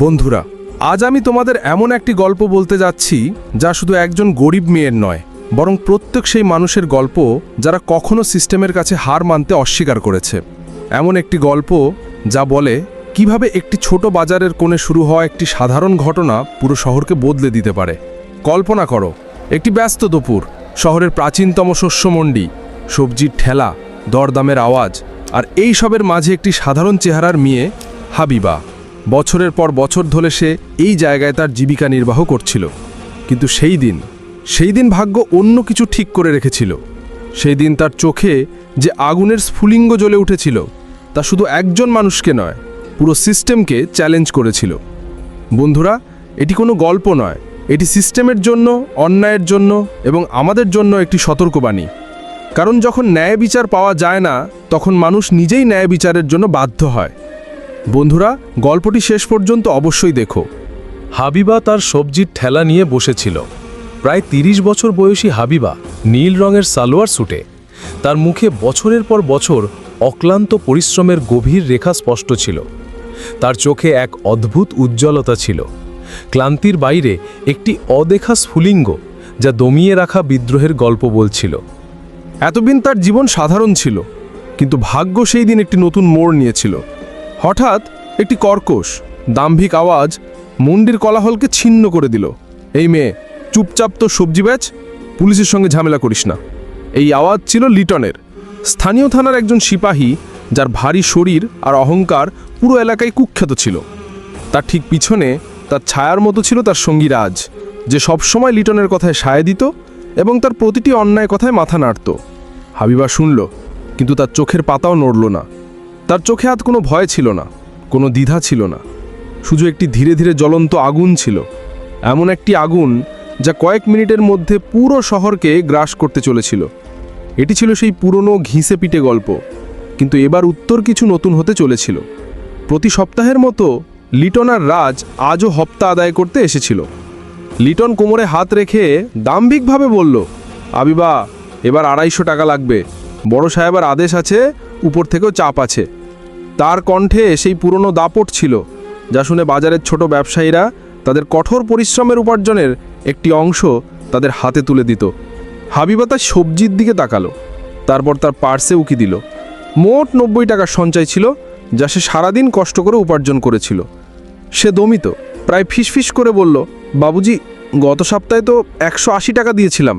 বন্ধুরা, আজ আমি তোমাদের এমন একটি গল্প বলতে যাচ্ছি যা শুধু একজন গরিব মেয়ের নয়, বরং প্রত্যেক সেই মানুষের গল্প যারা কখনো সিস্টেমের কাছে হার মানতে অস্বীকার করেছে। এমন একটি গল্প যা বলে, কীভাবে একটি ছোট বাজারের কোণে শুরু হওয়া একটি সাধারণ ঘটনা পুরো শহরকে বদলে দিতে পারে। কল্পনা করো, একটি ব্যস্ত দুপুর, শহরের প্রাচীনতম শস্যমণ্ডি সবজির ঠেলা, দরদামের আওয়াজ, আর এই সবের মাঝে একটি সাধারণ চেহারার মেয়ে, হাবিবা। বছরের পর বছর ধরে সে এই জায়গায় তার জীবিকা নির্বাহ করছিল। কিন্তু সেই দিন সেই দিন ভাগ্য অন্য কিছু ঠিক করে রেখেছিল। সেই দিন তার চোখে যে আগুনের স্ফুলিঙ্গ জ্বলে উঠেছিল, তা শুধু একজন মানুষকে নয়, পুরো সিস্টেমকে চ্যালেঞ্জ করেছিল। বন্ধুরা, এটি কোনো গল্প নয়। এটি সিস্টেমের জন্য, অন্যায়ের জন্য এবং আমাদের জন্য একটি সতর্কবাণী। কারণ যখন ন্যায় বিচার পাওয়া যায় না, তখন মানুষ নিজেই ন্যায় বিচারের জন্য বাধ্য হয়। বন্ধুরা, গল্পটি শেষ পর্যন্ত অবশ্যই দেখো। হাবিবা তার সবজির ঠেলা নিয়ে বসেছিল। প্রায় তিরিশ বছর বয়সী হাবিবা নীল রঙের সালোয়ার স্যুটে। তার মুখে বছরের পর বছর অক্লান্ত পরিশ্রমের গভীর রেখা স্পষ্ট ছিল। তার চোখে এক অদ্ভুত উজ্জ্বলতা ছিল। ক্লান্তির বাইরে একটি অদেখা স্ফুলিঙ্গ যা দমিয়ে রাখা বিদ্রোহের গল্প বলছিল। এতদিন তার জীবন সাধারণ ছিল, কিন্তু ভাগ্য সেই দিন একটি নতুন মোড় নিয়েছিল। হঠাৎ একটি কর্কশ, দাম্ভিক আওয়াজ মন্দির কলাহলকে ছিন্ন করে দিল। এই মেয়ে, চুপচাপ তো সবজি ব্যাচ, পুলিশের সঙ্গে ঝামেলা করিস না। এই আওয়াজ ছিল লিটনের। স্থানীয় থানার একজন সিপাহী, যার ভারী শরীর আর অহংকার পুরো এলাকায় কুখ্যাত ছিল। তার ঠিক পিছনে তার ছায়ার মতো ছিল তার সঙ্গী রাজ, যে সবসময় লিটনের কথায় সায় দিত এবং তার প্রতিটি অন্যায় কথায় মাথা নাড়ত। হাবিবা শুনল, কিন্তু তার চোখের পাতাও নড়ল না। তার চোখে আজ কোনো ভয় ছিল না, কোনো দ্বিধা ছিল না। শুধু একটি ধীরে ধীরে জ্বলন্ত আগুন ছিল, এমন একটি আগুন যা কয়েক মিনিটের মধ্যে পুরো শহরকে গ্রাস করতে চলেছিল। এটি ছিল সেই পুরনো ঘিসে পিটে গল্প, কিন্তু এবার উত্তর কিছু নতুন হতে চলেছিল। প্রতি সপ্তাহের মতো লিটন আর রাজ আজও হপ্তা আদায় করতে এসেছিল। লিটন কোমরে হাত রেখে দাম্ভিকভাবে বলল, আবিবা, এবার আড়াইশো টাকা লাগবে। বড় সাহেবের আদেশ আছে, উপর থেকেও চাপ আছে। তার কণ্ঠে সেই পুরনো দাপট ছিল, যা শুনে বাজারের ছোট ব্যবসায়ীরা তাদের কঠোর পরিশ্রমের উপার্জনের একটি অংশ তাদের হাতে তুলে দিত। হাবিবা তার সবজির দিকে তাকালো, তারপর তার পার্সে উকি দিল। মোট নব্বই টাকার সঞ্চয় ছিল, যা সে সারাদিন কষ্ট করে উপার্জন করেছিল। সে দমিত, প্রায় ফিসফিস করে বলল, বাবুজি, গত সপ্তাহে তো একশো আশি টাকা দিয়েছিলাম,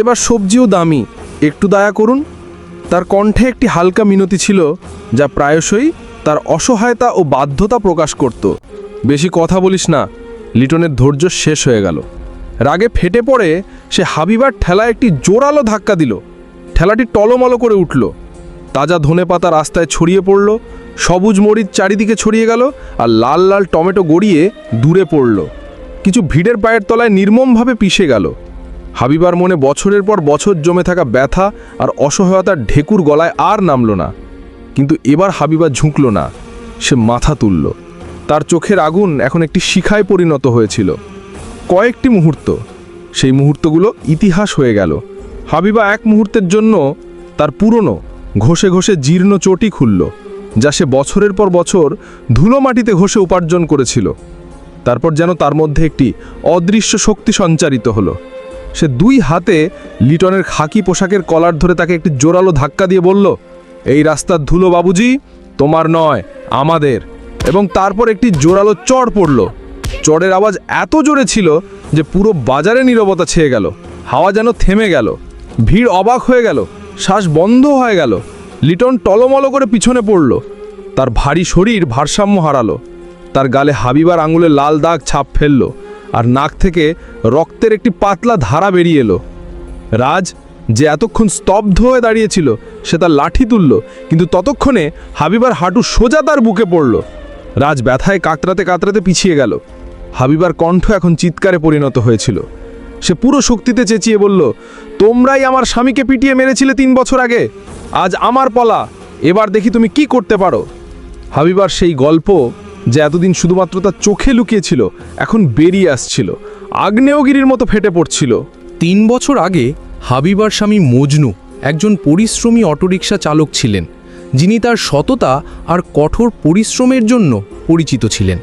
এবার সবজিও দামি, একটু দয়া করুন। তার কণ্ঠে একটি হালকা মিনতি ছিল যা প্রায়শই তার অসহায়তা ও বাধ্যতা প্রকাশ করত। বেশি কথা বলিস না, লিটনের ধৈর্য শেষ হয়ে গেল। রাগে ফেটে পড়ে সে হাবিবার ঠেলায় একটি জোরালো ধাক্কা দিল। ঠেলাটি টলমলো করে উঠল। তাজা ধনেপাতা রাস্তায় ছড়িয়ে পড়ল, সবুজ মরিচ চারিদিকে ছড়িয়ে গেল আর লাল লাল টমেটো গড়িয়ে দূরে পড়ল। কিছু ভিড়ের পায়ের তলায় নির্মমভাবে পিষে গেল। হাবিবার মনে বছরের পর বছর জমে থাকা ব্যথা আর অসহায়তার ঢেকুর গলায় আর নামল না। কিন্তু এবার হাবিবা ঝুঁকল না। সে মাথা তুলল। তার চোখের আগুন এখন একটি শিখায় পরিণত হয়েছিল। কয়েকটি মুহূর্ত। সেই মুহূর্তগুলো ইতিহাস হয়ে গেল। হাবিবা এক মুহূর্তের জন্য তার পুরনো, ঘষে ঘষে জীর্ণ চটি খুলল, যা সে বছরের পর বছর ধুলো মাটিতে ঘষে উপার্জন করেছিল। তারপর যেন তার মধ্যে একটি অদৃশ্য শক্তি সঞ্চারিত হলো। সে দুই হাতে লিটনের খাকি পোশাকের কলার ধরে তাকে একটি জোরালো ধাক্কা দিয়ে বলল, এই রাস্তার ধুলো বাবুজি, তোমার নয়, আমাদের। এবং তারপর একটি জোরালো চড় পড়ল। চড়ের আওয়াজ এত জোরে ছিল যে পুরো বাজারে নীরবতা ছেয়ে গেল, হাওয়া যেন থেমে গেল, ভিড় অবাক হয়ে গেল, শ্বাস বন্ধ হয়ে গেল। লিটন টলমলো করে পিছনে পড়ল, তার ভারী শরীর ভারসাম্য হারালো, তার গালে হাবিবার আঙুলে লাল দাগ ছাপ ফেলল আর নাক থেকে রক্তের একটি পাতলা ধারা বেরিয়ে এলো। রাজ যে এতক্ষণ স্তব্ধ হয়ে দাঁড়িয়েছিল, সে তার লাঠি তুলল, কিন্তু ততক্ষণে হাবিবার হাঁটু সোজা তার বুকে পড়ল। রাজ ব্যথায় কাতরাতে কাতরাতে পিছিয়ে গেল। হাবিবার কণ্ঠ এখন চিৎকারে পরিণত হয়েছিল। সে পুরো শক্তিতে চেঁচিয়ে বলল, তোমরাই আমার স্বামীকে পিটিয়ে মেরেছিলে তিন বছর আগে। আজ আমার পলা। এবার দেখি তুমি কি করতে পারো। হাবিবার সেই গল্প যে এতদিন শুধুমাত্র তার চোখে লুকিয়েছিল, এখন বেরিয়ে আসছিল। আগ্নেয়গিরির মতো ফেটে পড়ছিল। তিন বছর আগে হাবিবার স্বামী মজনু একজন পরিশ্রমী অটোরিকশা চালক ছিলেন, যিনি তার সততা আর কঠোর পরিশ্রমের জন্য পরিচিত ছিলেন।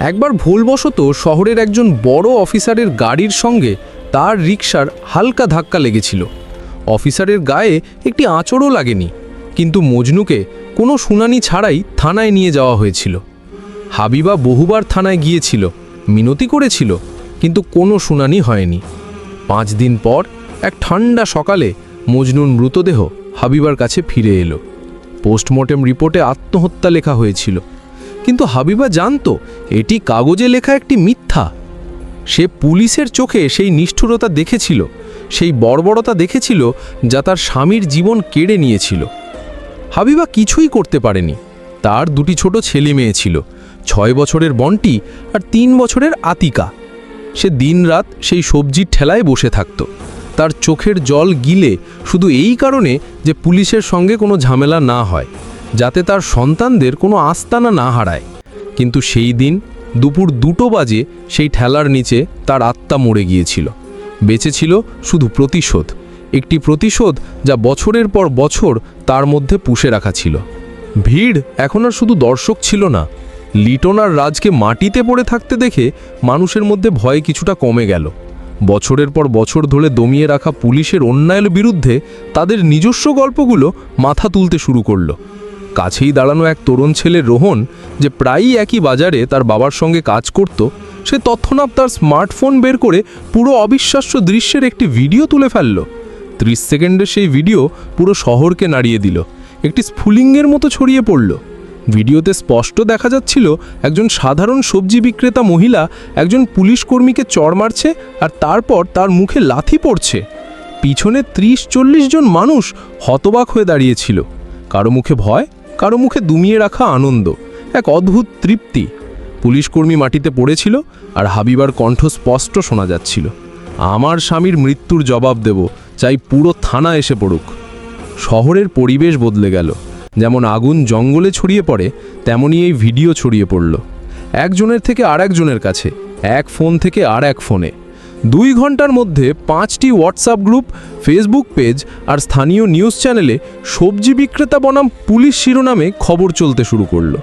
একবার ভুলবশত শহরের একজন বড় অফিসারের গাড়ির সঙ্গে তার রিকশার হালকা ধাক্কা লেগেছিল। অফিসারের গায়ে একটি আঁচড়ও লাগেনি, কিন্তু মজনুকে কোনো শুনানি ছাড়াই থানায় নিয়ে যাওয়া হয়েছিল। হাবিবা বহুবার থানায় গিয়েছিল, মিনতি করেছিল, কিন্তু কোনো শুনানি হয়নি। পাঁচ দিন পর এক ঠান্ডা সকালে মজনুর মৃতদেহ হাবিবার কাছে ফিরে এলো। পোস্টমর্টেম রিপোর্টে আত্মহত্যা লেখা হয়েছিল। কিন্তু হাবিবা জানতো, এটি কাগজে লেখা একটি মিথ্যা। সে পুলিশের চোখে সেই নিষ্ঠুরতা দেখেছিল, সেই বর্বরতা দেখেছিল যা তার স্বামীর জীবন কেড়ে নিয়েছিল। হাবিবা কিছুই করতে পারেনি। তার দুটি ছোট ছেলে মেয়ে ছিল ছয় বছরের বন্টি আর তিন বছরের আতিকা। সে দিনরাত সেই সবজির ঠেলায় বসে থাকত। তার চোখের জল গিলে শুধু এই কারণে যে পুলিশের সঙ্গে কোনো ঝামেলা না হয়, যাতে তার সন্তানদের কোনো আস্তানা না হারায়। কিন্তু সেই দিন দুপুর দুটো বাজে সেই ঠেলার নিচে তার আত্মা মরে গিয়েছিল। বেঁচে ছিল শুধু প্রতিশোধ, একটি প্রতিশোধ যা বছরের পর বছর তার মধ্যে পুষে রাখা ছিল। ভিড় এখন আর শুধু দর্শক ছিল না লিটন আর রাজকে মাটিতে পড়ে থাকতে দেখে মানুষের মধ্যে ভয় কিছুটা কমে গেল। বছরের পর বছর ধরে দমিয়ে রাখা পুলিশের অন্যায়ের বিরুদ্ধে তাদের নিজস্ব গল্পগুলো মাথা তুলতে শুরু করল। কাছেই দাঁড়ানো এক তরুণ ছেলে রোহন যে প্রায়ই একই বাজারে তার বাবার সঙ্গে কাজ করত, সে তৎক্ষণাৎ তার স্মার্টফোন বের করে পুরো অবিশ্বাস্য দৃশ্যের একটি ভিডিও তুলে ফেলল। ত্রিশ সেকেন্ডের সেই ভিডিও পুরো শহরকে নাড়িয়ে দিল। একটি স্ফুলিঙ্গের মতো ছড়িয়ে পড়ল। ভিডিওতে স্পষ্ট দেখা যাচ্ছিল একজন সাধারণ সবজি বিক্রেতা মহিলা একজন পুলিশ কর্মীকে চড় মারছে আর তারপর তার মুখে লাথি পড়ছে। পিছনে ত্রিশ চল্লিশ জন মানুষ হতবাক হয়ে দাঁড়িয়েছিল। কারও মুখে ভয়, কারও মুখে দুমিয়ে রাখা আনন্দ। এক অদ্ভুত তৃপ্তি। পুলিশকর্মী মাটিতে পড়েছিল আর হাবিবার কণ্ঠ স্পষ্ট শোনা যাচ্ছিল। আমার স্বামীর মৃত্যুর জবাব দেব, চাই পুরো থানা এসে পড়ুক। শহরের পরিবেশ বদলে গেল। যেমন আগুন জঙ্গলে ছড়িয়ে পড়ে তেমনই এই ভিডিও ছড়িয়ে পড়ল। একজনের থেকে আর একজনের কাছে, এক ফোন থেকে আর এক ফোনে। দুই ঘণ্টার মধ্যে পাঁচটি হোয়াটসঅ্যাপ গ্রুপ ফেসবুক পেজ আর স্থানীয় নিউজ চ্যানেলে সবজি বিক্রেতা বনাম পুলিশ শিরোনামে খবর চলতে শুরু করল।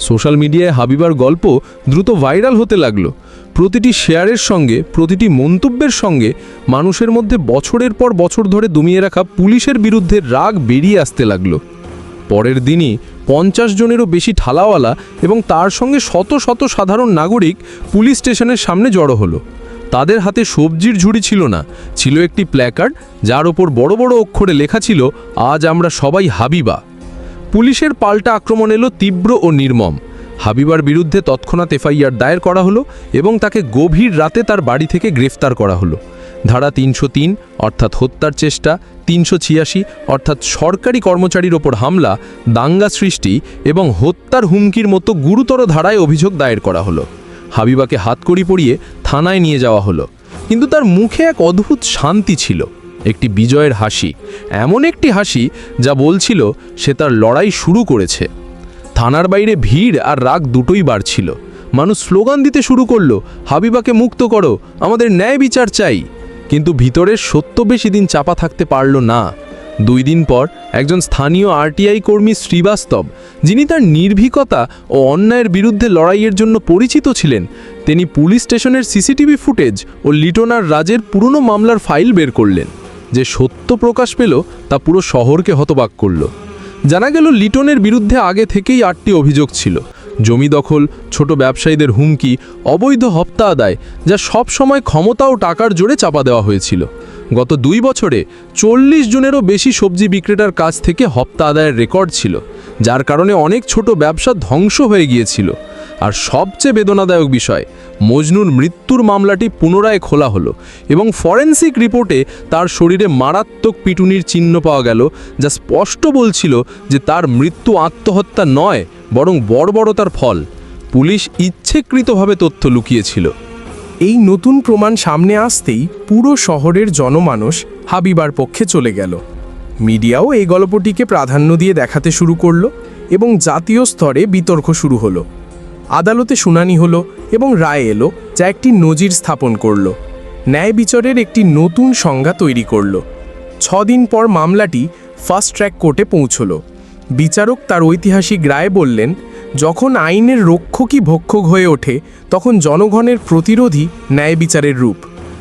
সোশ্যাল মিডিয়ায় হাবিবার গল্প দ্রুত ভাইরাল হতে লাগল। প্রতিটি শেয়ারের সঙ্গে, প্রতিটি মন্তব্যের সঙ্গে মানুষের মধ্যে বছরের পর বছর ধরে দমিয়ে রাখা পুলিশের বিরুদ্ধে রাগ বেরিয়ে আসতে লাগল। পরের দিনই পঞ্চাশ জনেরও বেশি ঠালাওয়ালা এবং তার সঙ্গে শত শত সাধারণ নাগরিক পুলিশ স্টেশনের সামনে জড়ো হলো। তাদের হাতে সবজির ঝুড়ি ছিল না, ছিল একটি প্ল্যাকার্ড যার ওপর বড় বড় অক্ষরে লেখা ছিল, আজ আমরা সবাই হাবিবা। পুলিশের পাল্টা আক্রমণ এলো তীব্র ও নির্মম। হাবিবার বিরুদ্ধে তৎক্ষণাৎ এফআইআর দায়ের করা হলো এবং তাকে গভীর রাতে তার বাড়ি থেকে গ্রেফতার করা হলো। ধারা তিনশো তিন, অর্থাৎ হত্যার চেষ্টা, তিনশো ছিয়াশি, অর্থাৎ সরকারি কর্মচারীর ওপর হামলা, দাঙ্গা সৃষ্টি এবং হত্যার হুমকির মতো গুরুতর ধারায় অভিযোগ দায়ের করা হলো। হাবিবাকে হাতকড়ি পরিয়ে থানায় নিয়ে যাওয়া হলো। কিন্তু তার মুখে এক অদ্ভুত শান্তি ছিল, একটি বিজয়ের হাসি, এমন একটি হাসি যা বলছিল সে তার লড়াই শুরু করেছে। থানার বাইরে ভিড় আর রাগ দুটোই বাড়ছিল। মানুষ স্লোগান দিতে শুরু করল, হাবিবাকে মুক্ত করো, আমাদের ন্যায় বিচার চাই। কিন্তু ভিতরের সত্য বেশি দিন চাপা থাকতে পারল না। দুই দিন পর একজন স্থানীয় আরটিআই কর্মী শ্রীবাস্তব, যিনি তার নির্ভীকতা ও অন্যায়ের বিরুদ্ধে লড়াইয়ের জন্য পরিচিত ছিলেন, তিনি পুলিশ স্টেশনের সিসিটিভি ফুটেজ ও লিটনার রাজের পুরনো মামলার ফাইল বের করলেন, যে সত্য প্রকাশ পেল তা পুরো শহরকে হতবাক করল। জানা গেল, লিটনের বিরুদ্ধে আগে থেকেই আটটি অভিযোগ ছিল। জমি দখল, ছোট ব্যবসায়ীদের হুমকি, অবৈধ হপ্তা আদায়, যা সব সময় ক্ষমতা ও টাকার জোরে চাপা দেওয়া হয়েছিল। গত দুই বছরে চল্লিশ জনেরও বেশি সবজি বিক্রেতার কাছ থেকে হপ্তা আদায়ের রেকর্ড ছিল, যার কারণে অনেক ছোট ব্যবসা ধ্বংস হয়ে গিয়েছিল। আর সবচেয়ে বেদনাদায়ক বিষয়, মজনুর মৃত্যুর মামলাটি পুনরায় খোলা হলো এবং ফরেন্সিক রিপোর্টে তার শরীরে মারাত্মক পিটুনির চিহ্ন পাওয়া গেল, যা স্পষ্ট বলছিল যে তার মৃত্যু আত্মহত্যা নয় বরং বর্বরতার ফল। পুলিশ ইচ্ছেকৃতভাবে তথ্য লুকিয়েছিল। এই নতুন প্রমাণ সামনে আসতেই পুরো শহরের জনমানস হাবিবার পক্ষে চলে গেল। মিডিয়াও এই গল্পটিকে প্রাধান্য দিয়ে দেখাতে শুরু করল এবং জাতীয় স্তরে বিতর্ক শুরু হলো। আদালতে শুনানি হলো এবং রায় এলো যা একটি নজির স্থাপন করল। ন্যায় বিচারের একটি নতুন সংজ্ঞা তৈরি করল। ছদিন পর মামলাটি ফার্স্ট ট্র্যাক কোর্টে পৌঁছল। বিচারক তার ঐতিহাসিক রায় বললেন, যখন আইনের রক্ষকই ভক্ষক হয়ে ওঠে, তখন জনগণের প্রতিরোধী ন্যায় বিচারের রূপ।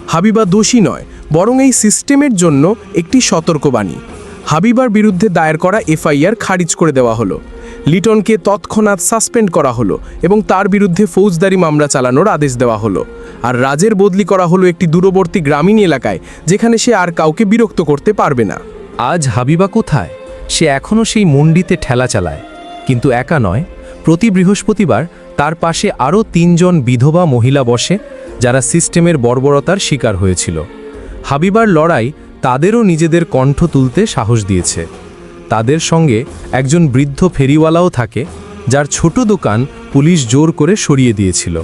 হাবিবা দোষী নয়, বরং এই সিস্টেমের জন্য একটি সতর্কবাণী। হাবিবার বিরুদ্ধে দায়ের করা এফআইআর খারিজ করে দেওয়া হলো। লিটনকে তৎক্ষণাৎ সাসপেন্ড করা হলো এবং তার বিরুদ্ধে ফৌজদারি মামলা চালানোর আদেশ দেওয়া হলো। আর রাজের বদলি করা হলো একটি দূরবর্তী গ্রামীণ এলাকায়, যেখানে সে আর কাউকে বিরক্ত করতে পারবে না। আজ হাবিবা কোথায়? সে এখনও সেই মন্ডিতে ঠেলা চালায়, কিন্তু একা নয়, প্রতি বৃহস্পতিবার তার পাশে আরও তিনজন বিধবা মহিলা বসে যারা সিস্টেমের বর্বরতার শিকার হয়েছিল। হাবিবার লড়াই তাদেরও নিজেদের কণ্ঠ তুলতে সাহস দিয়েছে। তাদের সঙ্গে একজন বৃদ্ধ ফেরিওয়ালাও থাকে, যার ছোট দোকান পুলিশ জোর করে সরিয়ে দিয়েছিল।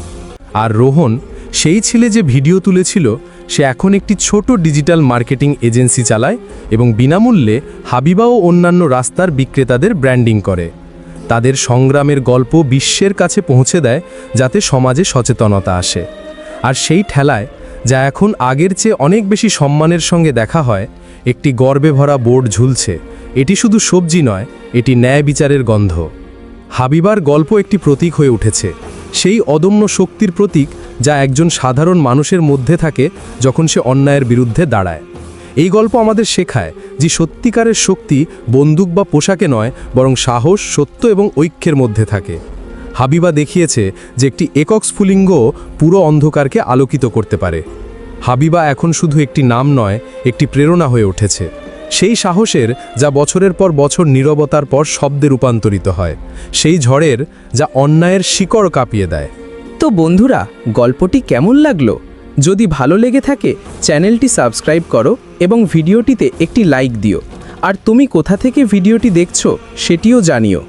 আর রোহন সেই ছেলে যে ভিডিও তুলেছিল, সে এখন একটি ছোট ডিজিটাল মার্কেটিং এজেন্সি চালায় এবং বিনামূল্যে হাবিবা ও অন্যান্য রাস্তার বিক্রেতাদের ব্র্যান্ডিং করে। তাদের সংগ্রামের গল্প বিশ্বের কাছে পৌঁছে দেয় যাতে সমাজে সচেতনতা আসে। আর সেই ঠেলায়, যা এখন আগের চেয়ে অনেক বেশি সম্মানের সঙ্গে দেখা হয়, একটি গর্বে ভরা বোর্ড ঝুলছে। এটি শুধু সবজি নয়, এটি ন্যায় বিচারের গন্ধ। হাবিবার গল্প একটি প্রতীক হয়ে উঠেছে। সেই অদম্য শক্তির প্রতীক যা একজন সাধারণ মানুষের মধ্যে থাকে যখন সে অন্যায়ের বিরুদ্ধে দাঁড়ায়। এই গল্প আমাদের শেখায় যে সত্যিকারের শক্তি বন্দুক বা পোশাকে নয়, বরং সাহস, সত্য এবং ঐক্যের মধ্যে থাকে। হাবিবা দেখিয়েছে যে একটি একক স্ফুলিঙ্গ পুরো অন্ধকারকে আলোকিত করতে পারে। হাবিবা এখন শুধু একটি নাম নয়, একটি প্রেরণা হয়ে উঠেছে। সেই সাহসের যা বছরের পর বছর নীরবতার পর শব্দে রূপান্তরিত হয়, সেই ঝড়ের যা অন্যায়ের শিকড় কাঁপিয়ে দেয়। তো বন্ধুরা, গল্পটি কেমন লাগল? যদি ভালো লেগে থাকে, চ্যানেলটি সাবস্ক্রাইব করো এবং ভিডিওটিতে একটি লাইক দিও। আর তুমি কোথা থেকে ভিডিওটি দেখছ, সেটিও জানিও।